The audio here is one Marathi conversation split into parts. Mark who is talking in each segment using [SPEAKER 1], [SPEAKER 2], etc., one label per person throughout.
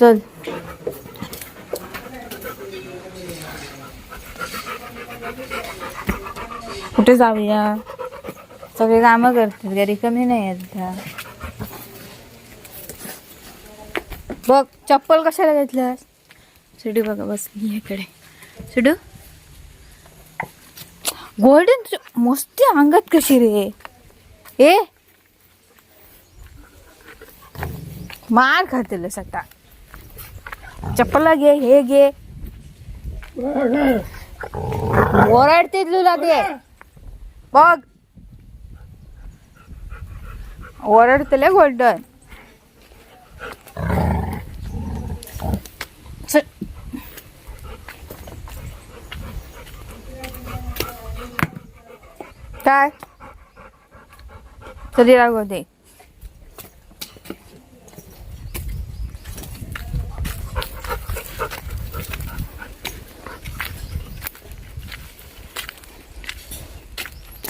[SPEAKER 1] चल कुठे जाऊया? सगळे कामं करतात घरी कमी नाही आहेत त्या बघ चप्पल कशाला घेतलं सिडू बघा बसली इकडे. सिडू? गोल्डन मस्ती अंगात कशी रे? ए? मार खातील सटा चप्पल घे हे घे ओरडते तुला ते बघ ओरडतले गोल्डन काय कधी रागवते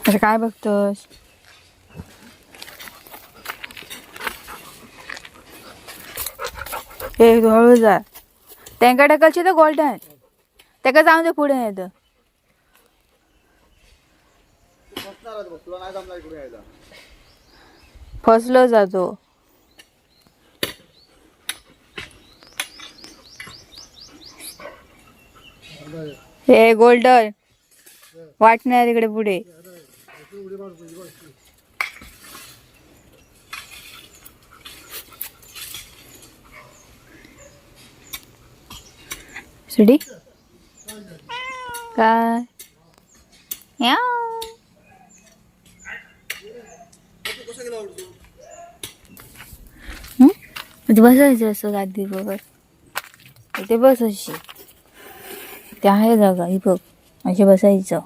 [SPEAKER 1] आता काय बघतोस? हे हळू जा. त्यांका ढकलची तर गोल्डन. तेका जाऊन दे पुढे नाही तर. फसलो जातो हे गोल्डन. वाटणार तिकडे पुढे. सुडी काय. हं? इथे बसायचं असं गादी बरोबर इथे बस अशी ते आहे जागा ही बघ अशी बसायचं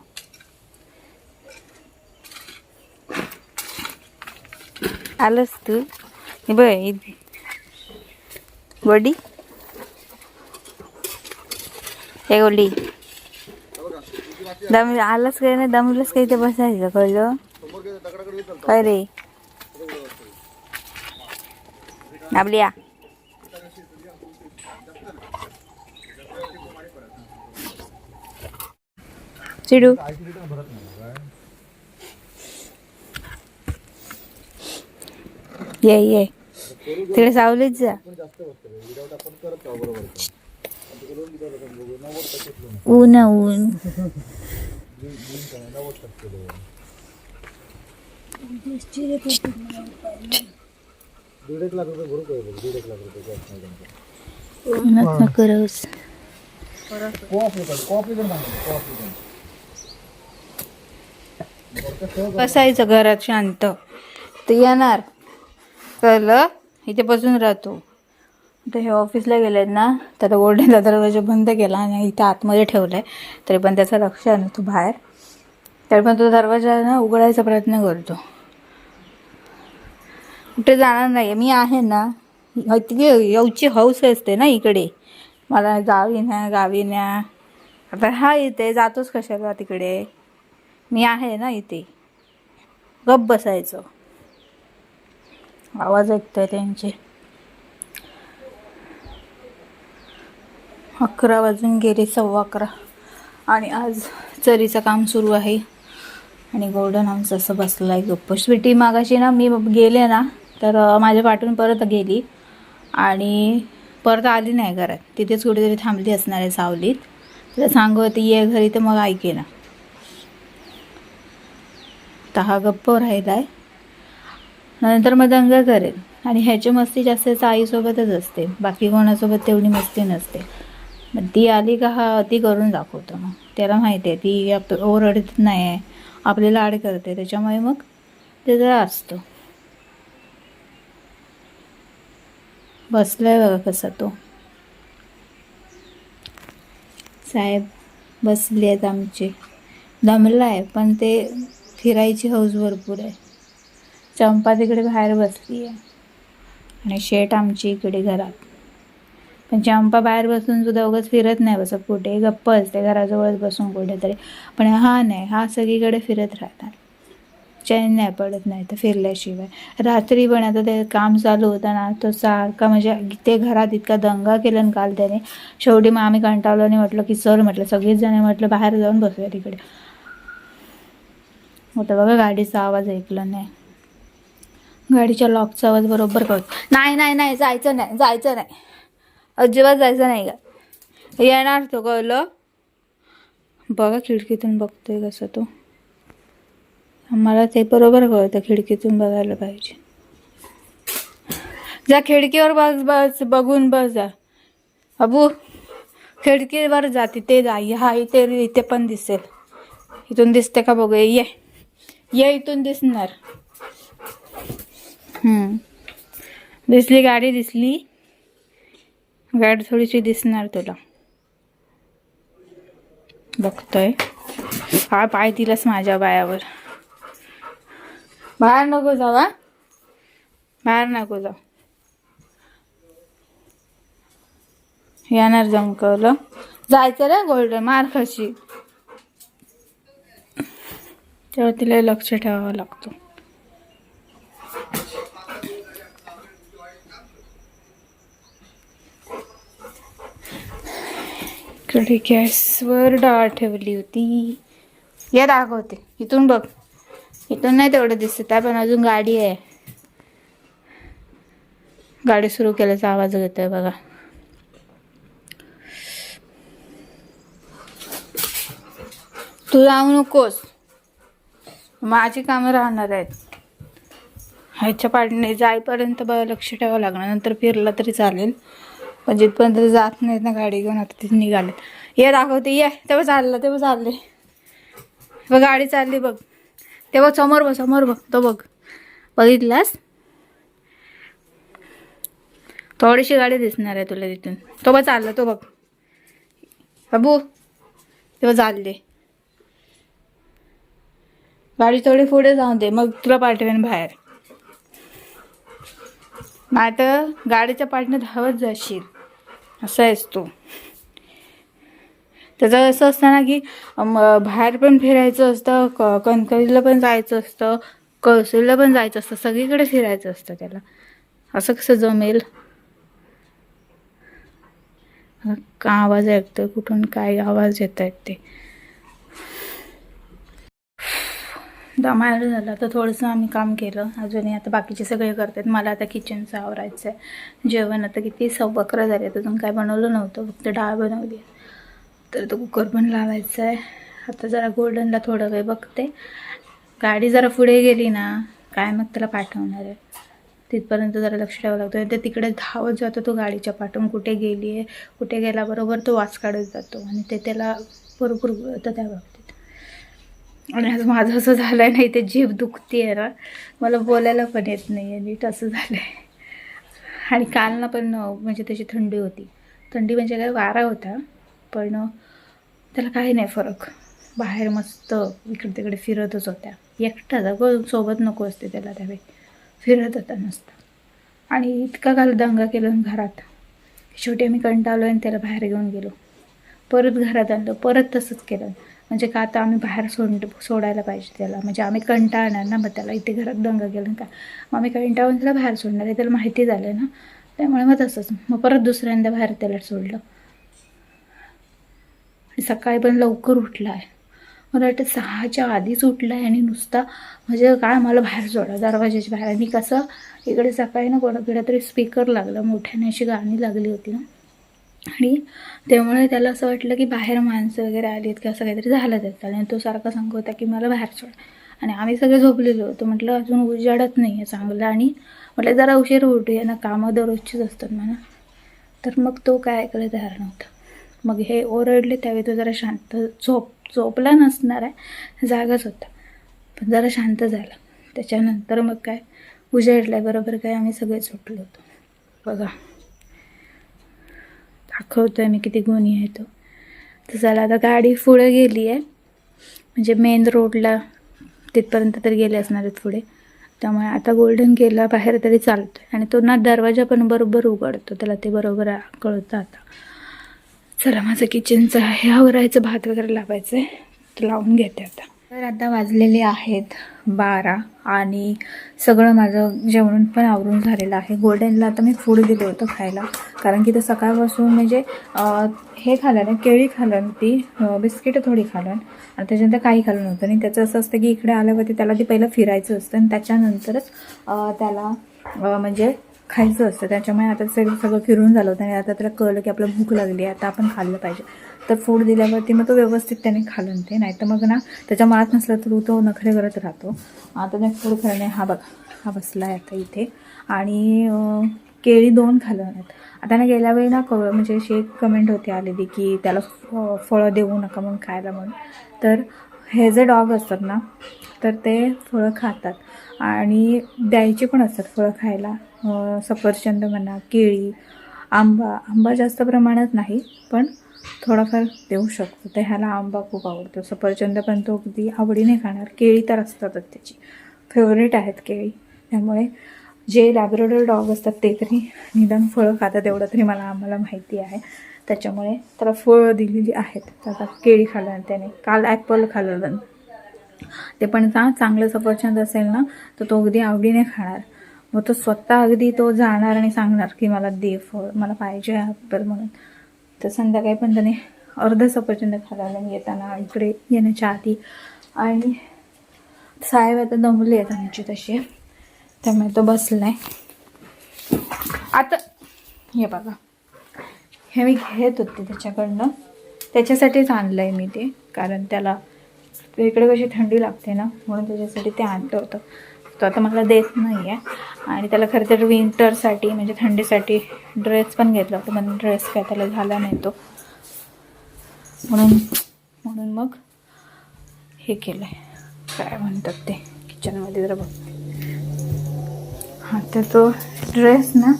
[SPEAKER 1] आलंस तू. हे बडी. हे गोली दम आलाच काही नाही दमलंच काही ते बसायचं कळलं? काय रे? आपली या. चिडू. ये ये. तिकडे सावलीच जा. ऊन ऊन.
[SPEAKER 2] दीड एक लाख रुपये भरू काय दीड एक लाख रुपये नाही
[SPEAKER 1] बसायचं घरात शांत. ते येणार. कळलं इथे बसून राहतो. तर हे ऑफिसला गेले आहेत ना तर आता दरवाजा बंद केला आणि इथे आतमध्ये ठेवलं आहे तरी पण त्याचं लक्ष आहे ना तो बाहेर. तरी पण तो दरवाजा ना उघडायचा प्रयत्न करतो. कुठे जाणार नाही मी आहे ना तिथे येऊची हौस असते ना इकडे. मला गावी न्या गावी न्या. आता हा इथे जातोच कशाला तिकडे? मी आहे ना इथे. गप बसायचं. आवाज ऐकतोय त्यांचे. अकरा वाजून गेले सव्वा अकरा. आणि आज चरीचं काम सुरू आहे. आणि गोल्डन आमचं असं बसलं आहे गप्प. स्वीटी मागाशी ना मी गेले ना तर माझ्या पाठून परत गेली. आणि परत आली नाही घरात. तिथेच कुठेतरी थांबली असणार आहे सावलीत. तिला सांगू होती ये घरी तर मग ऐके ना. तर हा गप्प राहिला आहे नंतर मग दंगा करेल. आणि ह्याची मस्ती जास्त त्याच्या आईसोबतच असते. बाकी कोणासोबत तेवढी मस्ती नसते. मग ती आली का हा अति करून दाखवतो मग. त्याला माहिती आहे ती आप ओरडत नाही आहे. आपल्याला लाड करते त्याच्यामुळे मग ते जरा असतो. बसलाय बघा कसा तो. साहेब बसले आहेत आमचे. दमला आहे पण ते फिरायची हौस भरपूर आहे. चंपा तिकडे बाहेर बसली आहे आणि शेट आमची इकडे घरात. पण चंपा बाहेर बसून सुद्धा उगाच फिरत नाही बसत. कुठे गप्प असते घराजवळच बसून कुठेतरी. पण हा नाही हा सगळीकडे फिरत राहतात. चैन नाही पडत नाही तर फिरल्याशिवाय. रात्री पण आता ते काम चालू होतं ना तो सारखा म्हणजे ते घरात इतका दंगा केला ना काल त्याने. शेवटी मग आम्ही कंटाळलो आणि म्हटलं की सर म्हटलं सगळीच जण म्हटलं बाहेर जाऊन बसूया तिकडे. होतं बघा गाडीचा आवाज ऐकला नाही. गाडीच्या लॉकचा आवाज बरोबर कळतो. नाही नाही नाही जायचं नाही जायचं नाही. अजिबात जायचं नाही का येणार तो कळलं बघा खिडकीतून बघतोय कसं तो. आम्हाला ते बरोबर कळतं खिडकीतून बघायला पाहिजे. जा खिडकीवर बस बस बघून बस जा. अबू खिडकीवर जा तिथे जा. हा इथे इथे पण दिसेल. इथून दिसते का बघू? ये ये इथून दिसणार. दिसली गाडी दिसली. गाडी थोडीशी दिसणार तुला. बघतोय. हा पाय दिलास माझ्या पायावर. बाहेर नको जाऊ हा. बाहेर नको जाऊ. येणार जमकवलं जायचं रे गोल्ड मार खाशी तेव्हा तिला लक्ष ठेवावं लागतं. इकडे गॅसवर डाळ ठेवली होती. या दाखवते. इथून बघ. इथून नाही तेवढं दिसत आहे पण अजून गाडी आहे. गाडी सुरू केल्याचा आवाज येतोय बघा. तू जाऊ नकोस. माझी कामं राहणार आहेत. ह्याच्या पाडणे जाईपर्यंत बघा लक्ष ठेवावं लागणार. नंतर फिरला तरी चालेल. म्हणजे पण जिथपर्यंत जात नाहीत ना गाडी घेऊन आता तिथे निघाले. ये दाखवते ये. तेव्हा चाललं तेव्हा चालले. बघ गाडी चालली बघ. तेव्हा समोर बघ समोर बघ तो बघ. बघितलास? थोडीशी गाडी दिसणार आहे तुला तिथून. तो बघ चालला तो बघ. बाबू तेव्हा चालले. गाडी थोडी पुढे जाऊन दे मग तुला पाठवेन बाहेर. नाही तर गाडीच्या पाठनं धावत जाशील. असा आहेस तू. त्याचं असं असतं ना की बाहेर पण फिरायचं असतं क कणकरीला पण जायचं असतं कळसुरीला पण जायचं असतं सगळीकडे फिरायचं असतं त्याला. असं कसं जमेल? का आवाज ऐकतोय? कुठून काय आवाज येत आहेत ते? दमायला झालं. तर थोडंसं आम्ही काम केलं. अजूनही आता बाकीचे सगळे करतात. मला आता किचनचं आवरायचं आहे जेवण आता किती? सव्वा झाले. अजून काय बनवलं नव्हतं. फक्त डाळ बनवली. तर तो कुकर पण लावायचा आहे आता जरा गोल्डनला थोडं वेळ बघते. गाडी जरा पुढे गेली ना काय मग त्याला पाठवणार आहे. तिथपर्यंत जरा लक्ष ठेवावं लागतं. आणि ते तिकडे धावत जातो तो गाडीच्या पाठवून कुठे गेली आहे कुठे गेल्याबरोबर तो वाच काढत जातो. आणि ते त्याला भरपूर तर त्या बाबतीत आणि आज माझं असं झालं आहे नाही ते जीभ दुखते आहे ना. मला बोलायला पण येत नाही आहे नीट असं झालं आहे आणि काल ना पण म्हणजे त्याची थंडी होती. थंडी म्हणजे काय वारा होता पण त्याला काही नाही फरक. बाहेर मस्त इकडे तिकडे फिरतच होत्या. एकटाच अगं सोबत नको असते त्याला त्यावेळी फिरत होता मस्त. आणि इतका काल दंगा केलं घरात. शेवटी आम्ही कंटाळलो आणि त्याला बाहेर घेऊन गेलो. परत घरात आणलं परत तसंच केलं. म्हणजे का आता आम्ही बाहेर सोड सोडायला पाहिजे त्याला. म्हणजे आम्ही कंटाळणार ना मग त्याला इथे घरात दंग गेलं का मग आम्ही कंटाळून त्याला बाहेर सोडणार आहे त्याला माहिती झालं ना. त्यामुळे मग तसंच. मग परत दुसऱ्यांदा बाहेर त्याला सोडलं. आणि सकाळी पण लवकर उठला आहे मला वाटतं सहाच्या आधीच उठला आहे आणि नुसता म्हणजे काय मला बाहेर सोडा दरवाजाच्या बाहेर. आणि कसं इकडे सकाळी ना कोणाकडे तरी स्पीकर लागला मोठ्याने अशी गाणी लागली होती ना. आणि त्यामुळे त्याला असं वाटलं की बाहेर माणसं वगैरे आली आहेत की असं काहीतरी झालं त्याचं. आणि तो सारखा सांगत होता की मला बाहेर सोड. आणि आम्ही सगळे झोपलेलो. होतो म्हटलं अजून उजाडत नाही आहे चांगलं. आणि म्हटलं जरा उशीर उठूया ना कामं दररोजचीच असतात म्हणा. तर मग तो काय ऐकायला तयार नव्हता. मग हे ओरडले त्यावेळी तो जरा शांत झोप झोपला नसणार आहे जागाच होता. पण जरा शांत झाला. त्याच्यानंतर मग काय उजाडल्याबरोबर काय आम्ही सगळे झोपलो होतो. बघा. दाखवतोय मी किती गुणी आहे तो. तर चला आता गाडी पुढे गेली आहे. म्हणजे मेन रोडला तिथपर्यंत तरी गेले असणार आहेत पुढे. त्यामुळे आता गोल्डन गेला बाहेर तरी चालतोय. आणि तो ना दरवाजा पण बरोबर उघडतो. त्याला ते बरोबर कळतं आता. चला माझं किचनचं हे आवरायचं भात वगैरे लावायचं आहे लावून घेते आता. तर आता वाजलेले आहेत बारा आणि सगळं माझं जेवण पण आवरून झालेलं आहे. गोल्डनला आता मी फूड दिलं होतं खायला. कारण की तर सकाळपासून म्हणजे हे खाल्लं ना केळी खाल्लं ती बिस्किटं थोडी खाल्लं. आणि त्याच्यानंतर काही खाल्लं नव्हतं. आणि त्याचं असं असतं की इकडे आल्यावरती त्याला ते पहिलं फिरायचं असतं आणि त्याच्यानंतरच त्याला म्हणजे खायचं असतं. त्याच्यामुळे आता सगळं सगळं फिरून झालं होतं आणि आता त्याला कळलं की आपल्याला भूक लागली आहे आता आपण खाल्लं पाहिजे. तर फूड दिल्यावरती मग तो व्यवस्थित त्याने खाल्लं ते नाही तर मग ना त्याच्या मनात नसलं तर तो नखरे करत राहतो. आता नाही फूड खाल्लं हा बघ हा बसला आहे आता इथे. आणि केळी दोन खाल्लं नाहीत आता ना गेल्या वेळी ना क म्हणजे अशी एक कमेंट होती आलेली की त्याला फ- फळं देऊ नका म्हणून खायला म्हणून. तर हे जे डॉग असतात ना तर ते फळं खातात. आणि द्यायची पण असतात फळं खायला. सफरचंद म्हणा केळी आंबा आंबा जास्त प्रमाणात नाही पण थोडाफार देऊ शकतो. तर ह्याला आंबा खूप आवडतो. सफरचंद पण तो अगदी आवडीने खाणार. केळी तर असतातच त्याची. फेवरेट आहेत केळी. त्यामुळे जे लॅब्रोडर डॉग असतात ते तरी निदान फळं खातात एवढं तरी मला आम्हाला माहिती आहे. त्याच्यामुळे त्याला फळं दिलेली आहेत. तर आता केळी खाल्लं त्याने काल ॲपल खाल्लं ते पण का चांगलं सफरचंद असेल ना तर तो अगदी आवडीने खाणार. मग तो स्वतः अगदी तो जाणार आणि सांगणार की मला दे फळ मला पाहिजे ॲपल म्हणून. तर संध्याकाळी पण त्याने अर्ध सफरचंद खाला येताना इकडे येण्याच्या आधी. आणि साहेब आता दमले आहेत आमची तशी त्यामुळे तो बसलाय. आता हे बघा. हे मी घेत होते त्याच्याकडनं. त्याच्यासाठीच आणलं आहे मी ते कारण त्याला इकडे कशी थंडी लागते ना म्हणून त्याच्यासाठी ते आणलं होतं. तो आता मला देत नाही आहे आणि त्याला खरं तर विंटरसाठी म्हणजे थंडीसाठी ड्रेस पण घेतला होता पण ड्रेस काय त्याला झाला नाही तो. म्हणून म्हणून मग हे केलं आहे काय म्हणतात ते? किचनमध्ये जरा बघते हां तर तो ड्रेस ना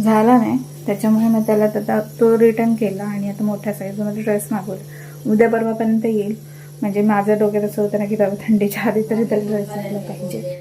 [SPEAKER 1] झाला नाही. त्याच्यामुळे मग त्याला आता तो रिटर्न केला आणि आता मोठ्या साईजमध्ये ड्रेस मागवला. उद्या परवापर्यंत येईल. म्हणजे माझ्या डोक्यात असं होतं ना की बाबा थंडीच्या आधी तरी त्याला ड्रेस यायला पाहिजे.